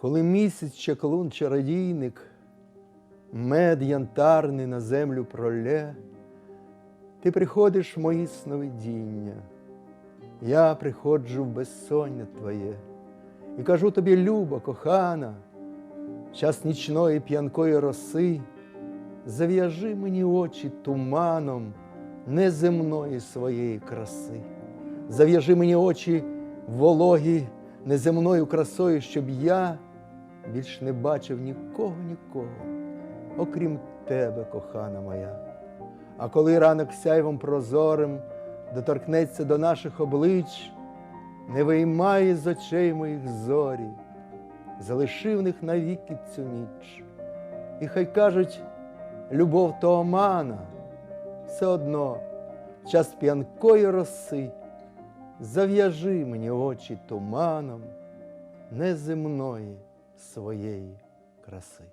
Коли місяць чаклун чародійник, мед янтарний на землю пролє, ти приходиш в мої сновидіння, я приходжу в безсоння твоє і кажу тобі, люба, кохана, час нічної п'янкої роси, зав'яжи мені очі туманом неземної своєї краси, зав'яжи мені очі вологі неземною красою, щоб я більш не бачив нікого, нікого, окрім тебе, кохана моя. А коли ранок сяйвом прозорим доторкнеться до наших облич, не виймай з очей моїх зорі, залиши в них навіки цю ніч. І хай кажуть, любов то омана, все одно час п'янкої роси, зав'яжи мені очі туманом неземної своєї краси.